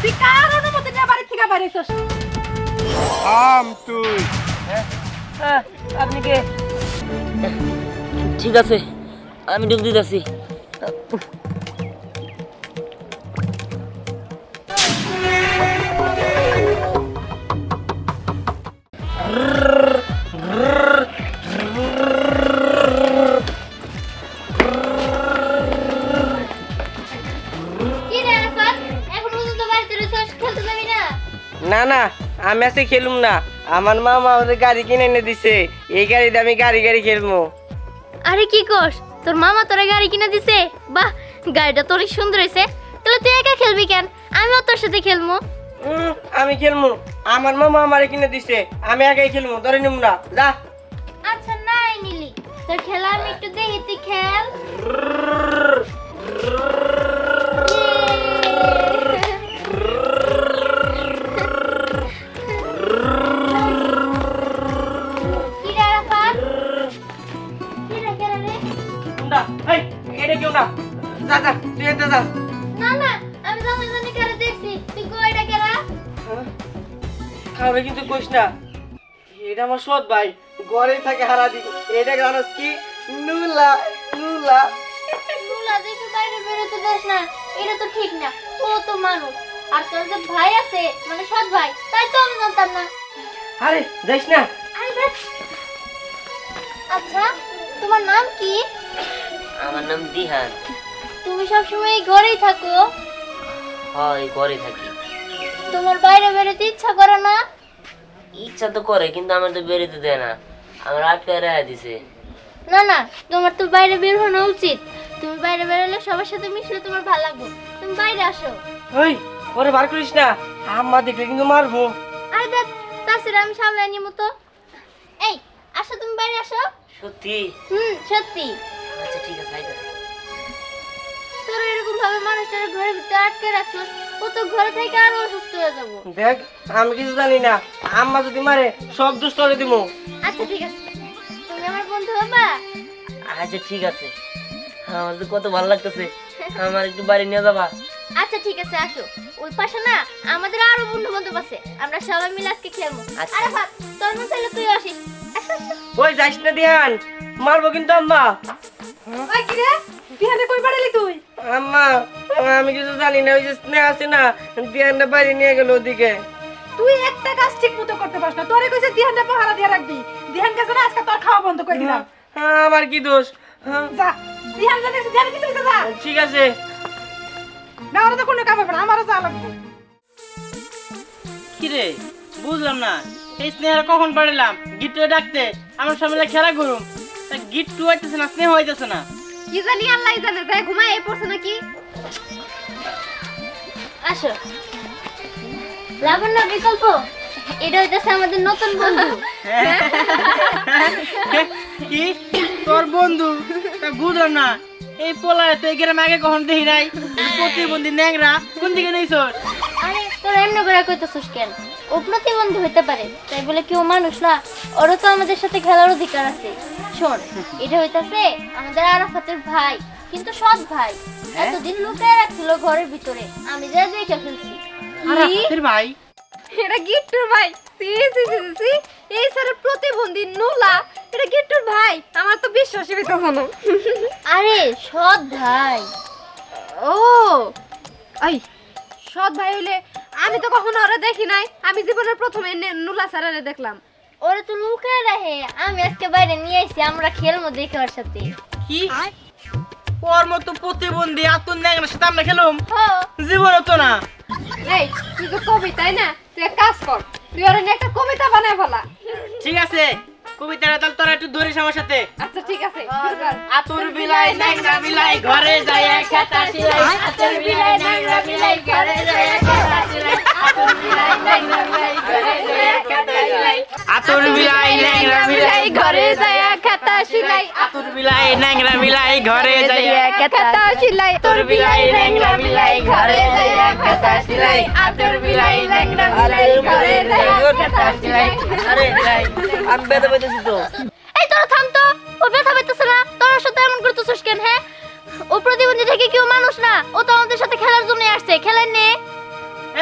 তুই কার অনুমতি নিয়ে বাড়ি থেকে আম তুই। হ্যাঁ, আপনি কে? ঠিক আছে আমি ডুব দিতেছি। আমি আজকে খেলুম না। আমার মামা আমাদের গাড়ি কিনে এনে দিছে। এই গাড়িতে আমি গাড়ি গাড়ি খেলব। আরে কি কস তোর মামা তোরে গাড়ি কিনে দিছে? বাহ গাড়িটা তোর সুন্দর হয়েছে। তাহলে তুই একা খেলবি কেন? আমিও তোর সাথে খেলব। উম, আমি খেলব। আমার মামা আমারে কিনে দিছে। আমি একাই খেলব ধরে নিম না। যা। আচ্ছা নাই নিলি। তোর খেলা আমি একটু দেখি তুই খেল। কেউ না। যা যা তুই এটা যা। না না আমি তো জন্য খেলা দেখছি। তুই কয়টা খেলা খাবে কিন্তু কইস না এটা আমার সৎ ভাই ঘরেই থাকে হারা দিন এটা জানোস কি? নুলা নুলা। তুলা দেখে বাইরে বেরোতে দেস না এটা তো ঠিক না। ও তো মানুষ। আর তোর যে ভাই আছে মানে সৎ ভাই তাই তো আমি জানতাম না। আরে যাইস না। আচ্ছা তোমার নাম কি? আমার নাম দিহান। তুমি সবসময় এই ঘরেই থাকো? হয় ঘরে থাকি। তোমার বাইরে বেরোতে ইচ্ছা করে না? ইচ্ছা তো করে কিন্তু আমার তো বেরোতে দেয় না। আমার আটকে রেখে দিছে। না না তোমার তো বাইরে বের হওয়া উচিত। তুমি বাইরে বেরোলে সবার সাথে মিশলে তোমার ভালো লাগবে। তুমি বাইরে আসো। ওই ওরে বার করিস না। আম্মা দেখলে কিন্তু মারবো। আরে দেখ তাছাড়া আমি সামলে নিয়ে মতো এই আসো তুমি বাইরে আসো। সত্যি? হুম সত্যি। ভাবে মানুষটার ঘরের ভিতরে আটকে রাখছিস ও তো ঘরে থেকে আরও অসুস্থ হয়ে যাব। দেখ আমি কিছু জানি না। আম্মা যদি মারে সব দুষ্ট করে দিব আচ্ছা ঠিক আছে। তুমি আমার বন্ধু বাবা আচ্ছা ঠিক আছে। আমার তো কত ভালো লাগতেছে। আমার একটু বাড়ি নিয়ে যাবা। আচ্ছা ঠিক আছে আসো। ওই পাশে না আমাদের আরও বন্ধু বান্ধব আছে। আমরা সবাই মিলে আজকে খেলব। আচ্ছা। আরে ভাত তোর মন চাইলে তুই আসিস। আসো, আসো। ওই যাইস না দিহান মারবো কিন্তু আম্মা। ওই কি রে? বিহানে কই বাড়ালি তুই? আম্মা আমি কিছু জানি না ওই যে স্নেহ আছে না দিহানটা বাড়ি নিয়ে গেল ওদিকে। তুই একটা কাজ ঠিক মতো করতে পারছ না। তোরে কইছে দিহানটা পাহারা দিয়ে রাখবি। দিহান কাছে না আজকে তোর খাওয়া বন্ধ করে দিলাম। হ্যাঁ, আমার কি দোষ? হ্যাঁ, যা দিহান জানে দিহান কিছু কিছু যা। ঠিক আছে। না ওরা তো কোনো কাম হবে না আমারও যা লাগবে। কিরে বুঝলাম না। এই স্নেহরা কখন পাঠালাম গিট্টু ডাকতে। আমার সামনে খেলা করুম। গিট্টু হইতেছে না স্নেহ হইতেছে না। কি জানি আল্লাহ জানে ঘুমায় এই পড়ছে নাকি? আসো। লাবণ্য বিকল্প? এটা হইতেছে আমাদের নতুন বন্ধু। কি? তোর বন্ধু? তা বুঝলাম না। এই পোলায় তো এই গ্রামে আগে কখন দেখি নাই? প্রতিবন্ধী ন্যাংরা কোন দিকে নেইছস আরে তোর এমনি করে কইতেছিস কেন? ও প্রতিবন্ধী হতে পারে তাই বলে কি ও মানুষ না? ওরও তো আমাদের সাথে খেলার অধিকার আছে। শোন এটা হইতাছে আমাদের আরাফাতের ভাই কিন্তু সৎ ভাই। এতদিন লুকিয়ে রাখছিল ঘরের ভিতরে। আমি যা দেখে ফেলছি। আরে তোর ভাই? এটা গিট্টুর ভাই। সি সি সি সি এই স্যারের প্রতিবন্ধী নুলা। এটা গিট্টুর ভাই। আমার তো বিশ্বাসই হইতাছে না। আরে সৎ ভাই। ও আই সৎ ভাই হইলে আমি তো কখনো ওরা দেখি নাই। আমি জীবনের প্রথমে নুলা স্যারের দেখলাম। ওরা তো লুকিয়ে রাখে। আমি আজকে বাইরে নিয়ে আইছি আমরা খেলব দেখে ওর সাথে। কি? ওর মতো প্রতিবন্ধী আতুন ন্যাংরার সাথে আমরা খেলুম? জীবন হতো না। এই তুই তো কবি তাই না? তুই এক কাজ কর তুই ওরা একটা কবিতা বানায় ফেলা। ঠিক আছে কবিতাটা তাহলে তোরা একটু ধরিস আমার সাথে। আচ্ছা ঠিক আছে। আতুর বিলাই ন্যাংরা বিলাই ঘরে যায় খেতা সিলাই। আতুর বিলাই ন্যাংরা বিলাই ঘরে যায় খেতা সিলাই। আতুর বিলাই ন্যাংরা বিলাই ঘরে যায় খেতা সিলাই। আতুর বিলাই ন্যাংরা বিলাই ঘরে যায় খেতা সিলাই। আতুর বিলাই ন্যাংরা বিলাই ঘরে যায় কথা সিলাই। আতুর বিলাই ন্যাংরা বিলাই ঘরে যায় খেতা সিলাই। আতুর বিলাই ন্যাংরা বিলাই ঘরে যায় খেতা সিলাই। আরে আমি বেদে বেঁধেছি তো। এই তোরা থাম তো। ও ব্যথা পেতেছে না। তোর সাথে এমন করতেছিস কেন হ্যাঁ? ও প্রতিবন্ধী থেকে কেউ মানুষ না। ও তো আমাদের সাথে খেলার জন্য আসছে। খেলেন নে।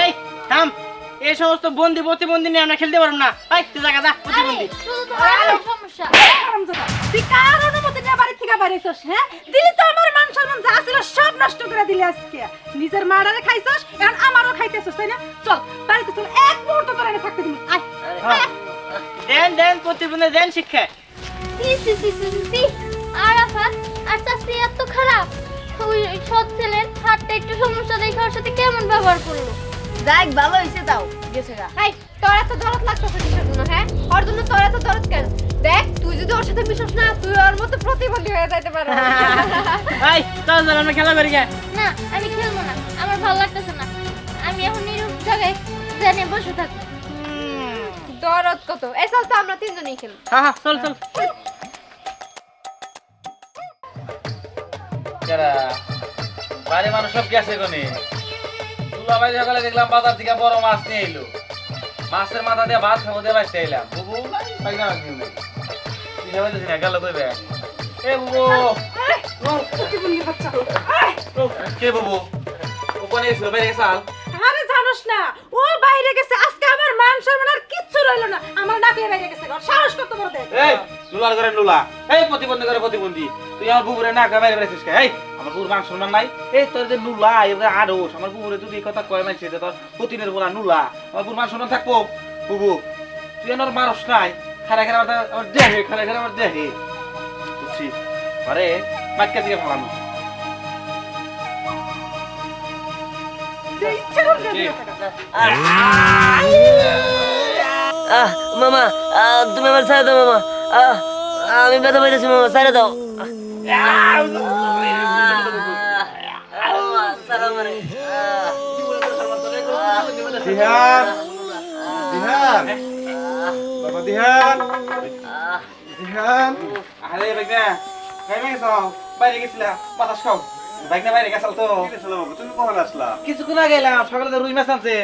এই এই সমস্ত বন্দি প্রতিবন্ধী নিয়ে আমরা খেলতে পারব না। তুই জায়গা যা প্রতিবন্ধী। সমস্যা। তুই কার অনুমতি নিয়ে বাড়ি থেকে বাড়িছস হ্যাঁ? দিলি তো আমার মান সম্মান যা ছিল সব নষ্ট করে দিলি আজকে। নিজের খাইছস এখন আমারও খাইতেছস তাই না? চল বাড়িতে চল এক মুহূর্ত তোর এনে থাকতে দিবি। আয়। দেন দেন প্রতিবন্ধী দেন শিক্ষা। সি সি সি সি সি, সি। আরাফাত আর চাষি এত খারাপ। ওই ওই সৎ ছেলের হাতটা একটু সমস্যা দেখে ওর সাথে কেমন ব্যবহার করল যাই ভালো হইছে তাও। গেছে গা। হাই তোর এত দরদ লাগতেছে কিসের জন্য হ্যাঁ? ওর জন্য তোর এত দরদ কেন? দেখ তুই যদি ওর সাথে মিশস না তুই ওর মতো প্রতিবন্ধী হয়ে যাইতে পারো এই চল চল আমরা খেলা করি গে। না আমি খেলব না আমার ভালো লাগতেছে না। আমি এখন নিরুপ জায়গায় জানিয়ে বসে থাকব দরদ কত? এই চল তো আমরা তিনজনই খেলব। হ্যাঁ হ্যাঁ চল চল। বাড়ি মানুষ সব গেছে কোনে? তুলা সকালে দেখলাম বাজার থেকে বড় মাছ নিয়ে এলো। মাছের মাথা দিয়ে ভাত খাব দিয়ে বাঁচতে এলাম। বুবু নাই নেই গেল কইবে এ বুবু। কে বুবু? ওখানে গেছিল বাইরে গেছাল আরে জানোস না ও বাইরে গেছে। আজকে আমার মান সম্মান আর কিচ্ছু রইল না। আমার ডাকে বাইরে গেছে ওর সাহস কত বড় দেখ। এই নুলার করে নুলা। এই প্রতিবন্ধী করে প্রতিবন্ধী। তুই আমার বুবুরে না বাইরে বেড়েছিস এই আমার বুবুর মান সম্মান নাই? এই তোর যে নুলা এবার আড়স আমার বুবুরে যদি এই কথা কয় মানছে যে তোর প্রতিনের বলা নুলা আমার বুবুর মান সম্মান থাকব। বুবু তুই আমার মারস নাই। খারা খারা আমার দেহে খারা খারা আমার দেহে। বুঝছি? আরে মাটকা দিকে ভালানো। মামা তুমি আমার ছাড়ে দাও মামা। আহ, আমি ব্যথা পাইতেছি মামা ছাড়ে দাও। দিহান দিহান বাবা দিহান দিহান আরে বাইকনা গাই মে গেছাও বাইরে গেছিলা বাতাস খাও। বাইকনা বাইরে গেছাল তো। তুমি কখন আসলা? কিছুক্ষণ আগে এলাম সকালে তো রুই মাছ আনছে।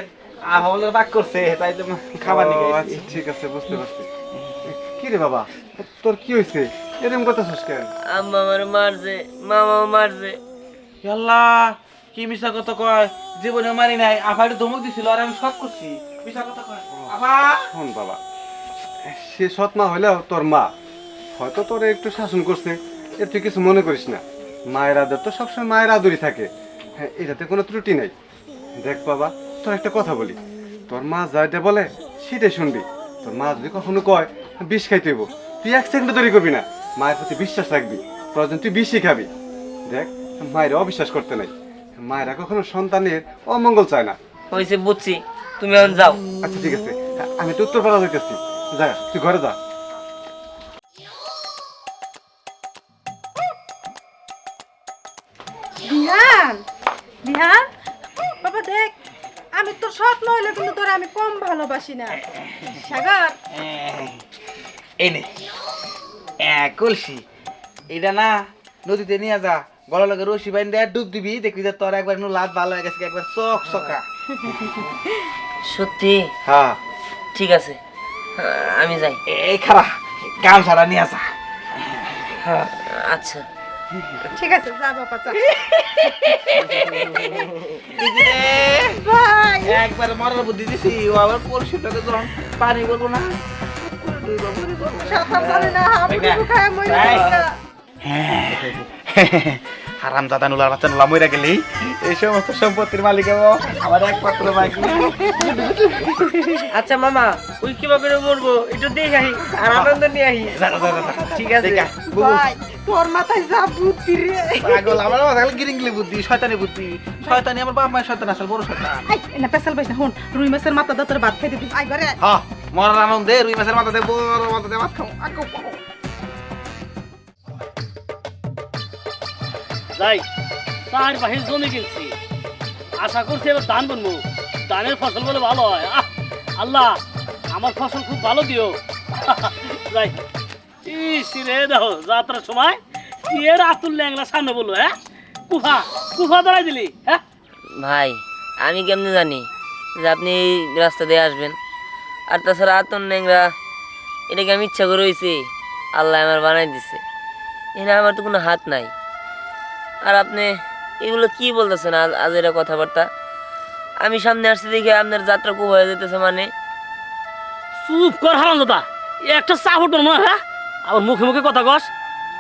আর হবলের বাক করছে তাই তো খাবার নিয়ে আচ্ছা ঠিক আছে বুঝতে পারছি। কি রে বাবা তোর কি হয়েছে? এরকম কথা শুস কেন? আম্মা আমার মারছে মামাও মারছে। আল্লাহ কি মিশা কথা কয়? জীবনে মারি নাই আফা একটু ধমক দিছিল আর আমি সব করছি। মিশা কথা কয়? আফা শোন বাবা সে সৎ মা হইলেও তোর মা হয়তো তোর একটু শাসন করছে এর তুই কিছু মনে করিস না। মায়ের আদর তো সবসময় মায়ের আদরই থাকে। হ্যাঁ এটাতে কোনো ত্রুটি নেই। দেখ বাবা তোর একটা কথা বলি। তোর মা যাইতে বলে সেটাই শুনবি। তোর মা যদি কখনো কয় বিষ খাইতে হইব। তুই এক সেকেন্ড তৈরি করবি না। মায়ের প্রতি বিশ্বাস রাখবি। প্রয়োজন তুই বিষই খাবি। দেখ মায়ের অবিশ্বাস করতে নাই। মায়েরা কখনো সন্তানের অমঙ্গল চায় না। হয়েছে বুঝছি তুমি এখন যাও। আচ্ছা ঠিক আছে। আমি তো উত্তরপাড়া যাইতেছি। যা তুই ঘরে যা। বিহান বিহান? বাবা দেখ আমি তোর সৎ নইলে কিন্তু তোর আমি কম ভালোবাসি না। সাগর। এই নে। এক কলসি এটা না নদীতে নিয়ে যা। গলা লাগে রশি বাইন দেয় ডুব দিবি দেখবি যে তোর একবার নু লাত ভালো হয়ে গেছে একবার চক চকা। সত্যি? হ্যাঁ। ঠিক আছে। আমি যাই। এই খারা কাম সারা নিয়ে যা আচ্ছা। ঠিক আছে যা বাবা যা। একবার মরার বুদ্ধি দিছি ও আবার কলসিটাকে যখন পানি করব না। সাঁতার জানে না আমি খায় মরে এই। হারাম দাদা নুলার বাচ্চা নুলা মইরা গেলি। এই সমস্ত সম্পত্তির মালিক হব আমার একমাত্র বাকি। আচ্ছা মামা ওই কিবা করে বলব একটু দেখে আহি আর আনন্দ নিয়ে আহি। ঠিক আছে। তোর মাথায় যা বুদ্ধি রে। পাগল আমার মাথা খালি গিরিংলি বুদ্ধি শয়তানি বুদ্ধি। শয়তানি আমার বাপ মায়ের শয়তান আসল বড় শয়তান। না পেছাল বাইস না হুন রুই মাছের মাথা দা তোর ভাত খাইতে তুই আই ঘরে আয়। হ্যাঁ মরার আনন্দে রুই মাছের মাথা দিয়ে বড় মাথা দিয়ে ভাত খাও আকো যাই, তার বাহির জমি কিনছি। আশা করছি এবার ধান বুনবো। ধানের ফসল বলে ভালো হয়। আল্লাহ, আমার ফসল খুব ভালো দিও। যাই। ইস রে, দেখো, যাত্রার সময় এর আতুল ল্যাংলা সামনে বলল হ্যাঁ? কুফা কুফা দাঁড়াই দিলি হ্যাঁ? ভাই, আমি কেমনে জানি যে আপনি এই রাস্তা দিয়ে আসবেন। আর তাছাড়া আতন ন্যাংরা এটাকে আমি ইচ্ছা করে হয়েছি আল্লাহ আমার বানাই দিছে। এখানে আমার তো কোনো হাত নাই। আর আপনি এগুলো কি বলতেছেন আজ এটা কথাবার্তা? আমি সামনে আসতে দেখে আপনার যাত্রা খুব হয়ে যেতেছে মানে। চুপ কর হারাম দাদা। একটা চা ফুটবো না হ্যাঁ আবার মুখে মুখে কথা কস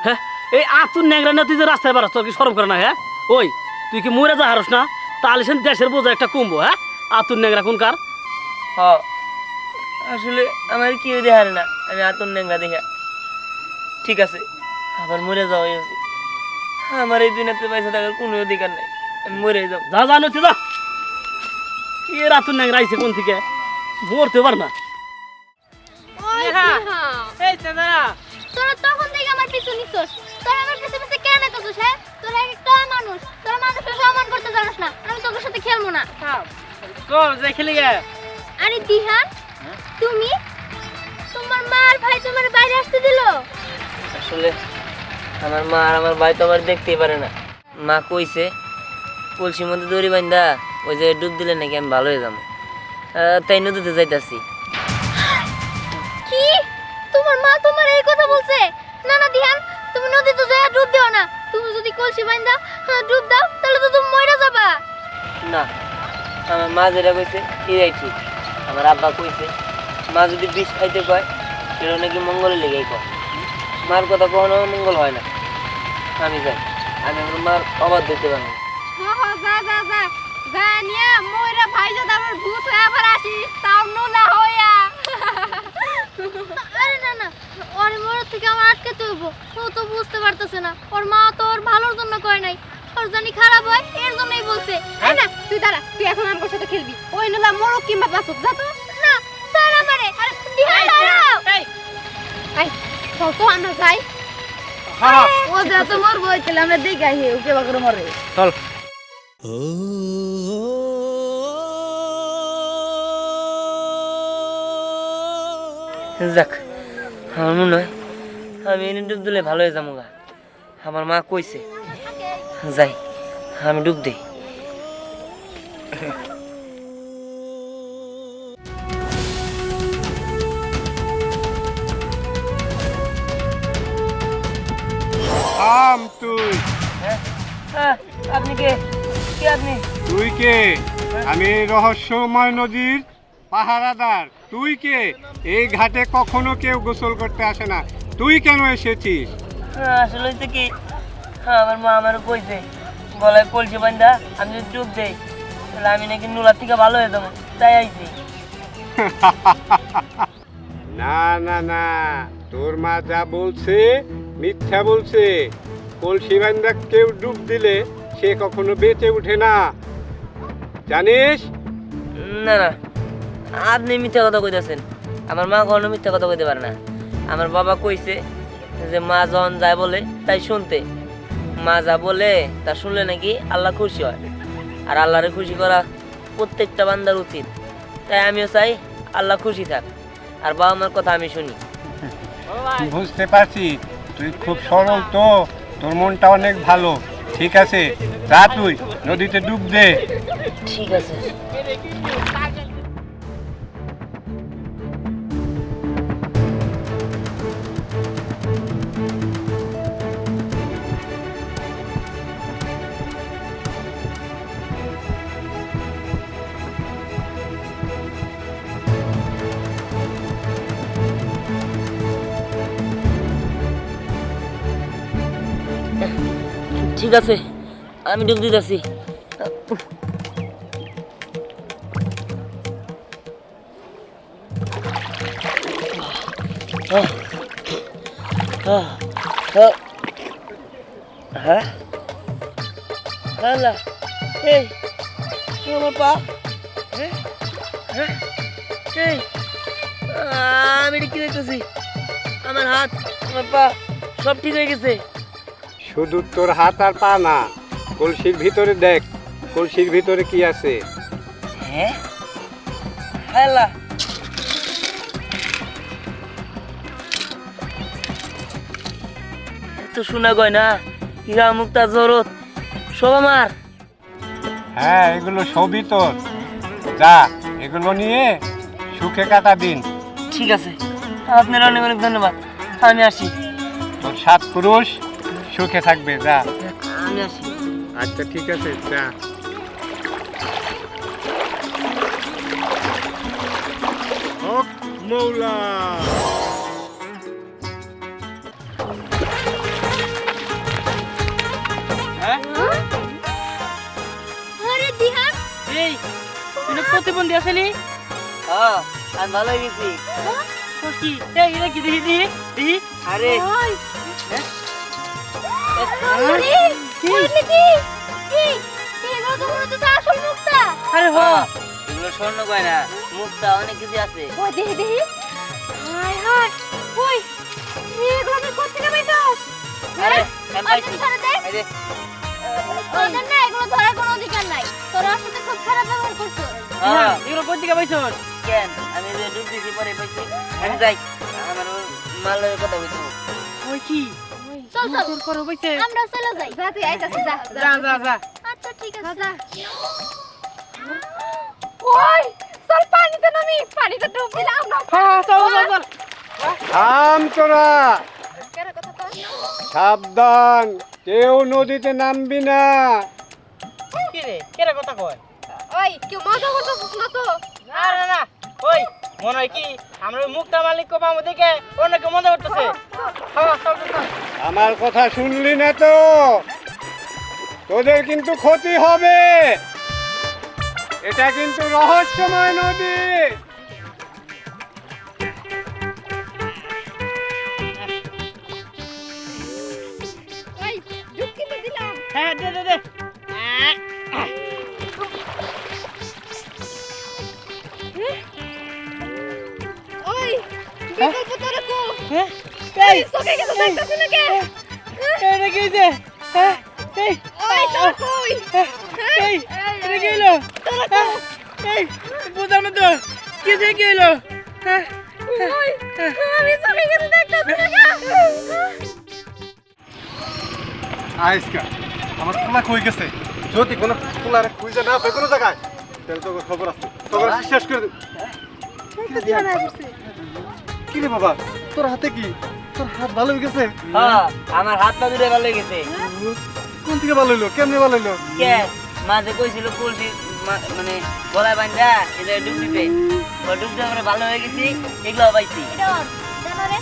হ্যাঁ? এই আতুর ন্যাংরা না তুই যে রাস্তায় বাড়াস তোর কি সরম করে না হ্যাঁ? ওই তুই কি মরে যা হারস না? তাহলে সে দেশের বোঝা একটা কমবো হ্যাঁ? আতুর ন্যাংরা কোন কার? হ। আসলে আমার কি হারে না আমি আতন ন্যাংরা দেখে। ঠিক আছে আবার মরে যাওয়া আমার এই দুনিয়াতে পয়সা থাকার কোনো অধিকার নাই। আমি মরে যাব যা যা নতি যা। কি এর আতুর ন্যাংরা আইছে কোন থেকে? মরতে পার না। হ্যাঁ। হ্যাঁ এই তোরা তখন থেকে আমার পিছু নিছস। তোরা আমার পিছু পিছু কেন এতছিস হ্যাঁ? তোরা একটা মানুষ। তোরা মানুষকে সম্মান করতে জানিস না। আমি সাথে খেলব না। চল যাই খেলে গে। আরে দিহান তুমি? তোমার মা আর ভাই তোমার বাইরে আসতে দিলো। আসলে আমার মা আর আমার ভাই তো আমার দেখতেই পারে না। মা কইছে কলসির মধ্যে দড়ি বান্ধা ওই যে ডুব দিলে নাকি আমি ভালো হয়ে যাব। তাই নদীতে যাইতাছি। কি? তোমার মা তোমার এই কথা বলছে? না না দিহান তুমি নদীতে যায়া ডুব দিও না। তুমি যদি কলসি হ্যাঁ, ডুব দাও তাহলে তো তুমি মরে যাবা। না আমার মা যেটা কইছে এটাই ঠিক। আমার আব্বা কইছে মা যদি বিষ খাইতে কয় সেটা নাকি মঙ্গলে লেগেই কয়। মার কথা কখনো মঙ্গল হয় না। আমি যাই। আমি আমার মার অবাধ দিতে পারব না। হ্যাঁ হ্যাঁ যা যা যা। যা নিয়ে ময়রা ভাই যদি আমার ভূত হয়ে আবার আসিস তাও নোলা হইয়া। আরে না না ওর মরার থেকে আমার আটকে তুইব ও তো বুঝতে পারতেছে না। ওর মা তো ওর ভালোর জন্য করে নাই। ওর জানি খারাপ হয় এর জন্যই বলছে। না তুই দাঁড়া তুই এখন আমার সাথে খেলবি। ওই নোলা মরক কিংবা বাসুক যা তো। না স্যার আমারে আরে দিহান দাঁড়াও আই চল তো আমরা যাই। ও যা তো মরবো তাহলে আমরা দেখে ওকে মরে। চল। যাক আমার মনে হয় আমি এনে ডুব দিলে ভালো হয়ে যাব গা। আমার মা কইছে যাই আমি ডুব দিই। থাম তুই। আপনি কে? কে আপনি? তুই কে? আমি রহস্যময় নদীর পাহারাদার। তুই কে? এই ঘাটে কখনো কেউ গোসল করতে আসে না। তুই কেন এসেছিস? হ্যাঁ, আসলে হচ্ছে কি? হ্যাঁ, আমার মা আমার কইছে গলায় কলসি বান্ধা আমি যদি ডুব দেই তাহলে আমি নাকি নোলার থেকে ভালো হয়ে যাব। তাই আইছি। না না না। তোর মা যা বলছে মিথ্যা বলছে। কলসি বান্ধা কেউ ডুব দিলে সে কখনো বেঁচে ওঠে না। জানিস? না না। আপনি মিথ্যা কথা কইতেছেন। আমার মা কখনো মিথ্যা কথা কইতে পারে না। আমার বাবা কইছে যে মা যখন যায় বলে তাই শুনতে। মা যা বলে তা শুনলে নাকি আল্লাহ খুশি হয়। আর আল্লাহরে খুশি করা প্রত্যেকটা বান্দার উচিত। তাই আমিও চাই আল্লাহ খুশি থাক। আর বাবা মার কথা আমি শুনি। বুঝতে পারছি। তুই খুব সরল তো, তোর মনটা অনেক ভালো। ঠিক আছে, যা তুই, নদীতে ডুব দে। ঠিক আছে। ঠিক আমি ডুব দিতেছি। হ্যাঁ? আল্লাহ। এই আমার পা। হ্যাঁ? হ্যাঁ? এই আমি কি দেখতেছি? আমার হাত, আমার পা, সব ঠিক হয়ে গেছে। শুধু তোর হাত আর পা না কলসির ভিতরে দেখ কলসির ভিতরে কি আছে। হ্যাঁ? এত শোনা গয় না হীরা মুক্তা জরত সব আমার। হ্যাঁ এগুলো সবই তোর। যা এগুলো নিয়ে সুখে কাটা দিন। ঠিক আছে আপনার অনেক অনেক ধন্যবাদ। আমি আসি। তোর সাত পুরুষ। সুখে থাকবে যা। আচ্ছা ঠিক আছে যা। মৌলা। হ্যাঁ? এই প্রতিবন্ধী আসলি হ্যাঁ আমি ভালো গেছি কি? দেখি আরে আরে কইলি কি? কি? এগুলো তো মনে হচ্ছে আসল মুক্তা? আরে হ। হ্যাঁ, এগুলো স্বর্ণ গয়না মুক্তা অনেক কিছু আছে। ওই দেখি দেখি হাই হাই ওই এগুলো তুই কোথেকে পাইছস আরে আমি পাইছি অর্জন ছাড়া দে। এই যে, তোদের না এগুলো ধরার কোনো অধিকার নাই। তোরা সাথে খুব খারাপ ব্যবহার করছ। হ্যাঁ, এগুলো কেন? আমি যে ডুব দিছি পরে পাইছি। আমি যাই। আমার মালের কথা বলছি। ওই কি? চল চল। তোর করে বইছে। আমরা চলে যাই। যা তুই আইতাছিস যা যা। যা যা আচ্ছা ঠিক আছে যা ওই চল পানিতে নামি পানিতে ডুব দিলে আমরা। হ্যাঁ চল চল চল। থাম তোরা। কেন কথা কর সাবধান কেউ নদীতে নামবি না। কি রে? কেরা কথা কয়? ওই কেউ মজা করতেছিস না তো। না না না ওই। মনে হয় কি আমরা মুক্তা মালিক কো দেখে অনেকে মজা করতেছে। হ্যাঁ আমার কথা শুনলি না তো? তোদের কিন্তু ক্ষতি হবে। এটা কিন্তু রহস্যময় নদী। হ্যাঁ দে দে দে। বিকল্প তোরে কো হ্যাঁ এই না কে এটা কি হইছে হ্যাঁ এই তোর কই এই এটা কি এই বুঝার মতো কি যে কি হইল হ্যাঁ ওই আমি সকে গেছে দেখতাছিস না কে আইসকা আমার পোলা কই গেছে যদি কোনো পোলারে খুঁজে না পাই কোনো জায়গায় তাহলে তোকে খবর আছে তোকে শেষ করে দেব কি রে বাবা? তোর হাতে কি? তোর হাত ভালো হয়ে গেছে? হ্যাঁ আমার হাত পা দুটো ভালো হয়ে গেছে। কোন থেকে ভালো হইল কেমনে ভালো হইল কে? মাঝে কইছিল কলসি মা- মানে গলায় বান্ধা এটা ডুব দিতে ডুব দেওয়ার পরে ভালো হয়ে গেছি এগুলো পাইছি। এটা ওর। জানো রে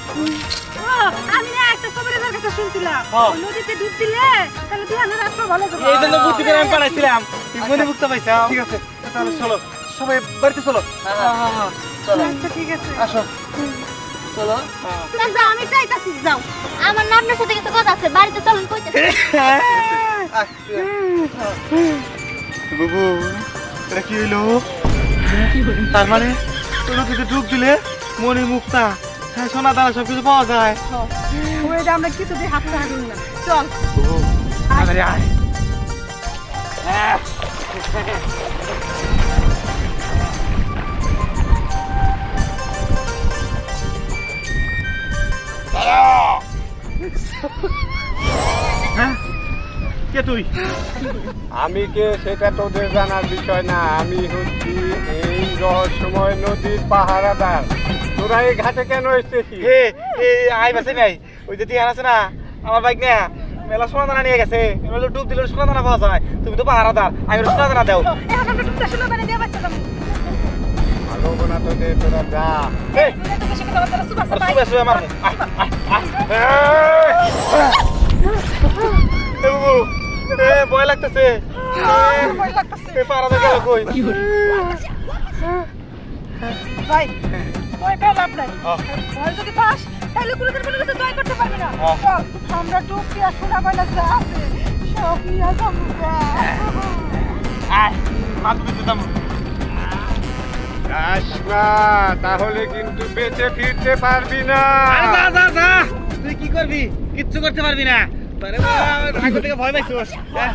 ও, আমি না একটা কবিরাজের কাছে শুনছিলাম। নদীতে ডুব দিলে তাহলে দিহানের রাস্তা ভালো যাবে এই জন্য বুদ্ধি করে আমি পাঠাইছিলাম মনে মুক্তা পাইছাম ঠিক আছে। তাহলে চলো সবাই বাড়িতে চলো। হ্যাঁ, হ্যাঁ, হ্যাঁ, চলো। আচ্ছা ঠিক আছে। আসো। চলো। যাও আমি চাইতাছি যাও। আমার না আপনার সাথে কিছু কথা আছে বাড়িতে চলুন কইতেছি। বাবু এটা কি হইল? তার মানে তোর নদীতে ডুব দিলে মনি মুক্তা। হ্যাঁ সোনা দানা সব কিছু পাওয়া যায়। ওইটা আমরা কিছু দিয়ে হাত ছাড়া না। চল। আয়। কে তুই? আমি কে সেটা তোদের জানার বিষয় না। আমি হচ্ছি এই রহস্যময় নদীর পাহারাদার। তোরা এই ঘাটে কেন এসেছিস? হে এ আই বাসে নাই ওই যে টিয়ার আছে না আমার বাইক না মেলা সোনা দানা নিয়ে গেছে। এবার ডুব দিলে সোনা দানা পাওয়া যায়। তুমি তো পাহারাদার আমি সোনা দানা দাও এখন আমরা ডুবতে শুরু করে দিয়ে বাচ্চা যাব। ভালো না তোদের তোরা যা এই এত বেশি কথা বলতে সুবাস আর ভাই শুয়ে শুয়ে মারবো আয় আয় আয় এ ভয় লাগতেছে ভয় লাগতেছে এ ভয় পেয়ে লাভ নাই তাহলে কিন্তু বেঁচে ফিরতে পারবি না। আরে যা যা যা। তুই কি করবি? কিচ্ছু করতে পারবি না। আরে ভাগ্য থেকে ভয় পাইছিস। হ্যাঁ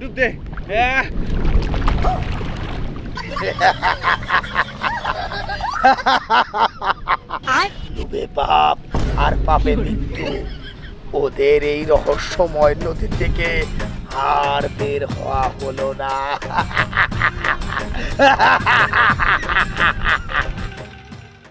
ডুব দে। হ্যাঁ। ডুবে পাপ আর পাপে মৃত্যু। ওদের এই রহস্যময় নদী থেকে আর বের হওয়া হলো না।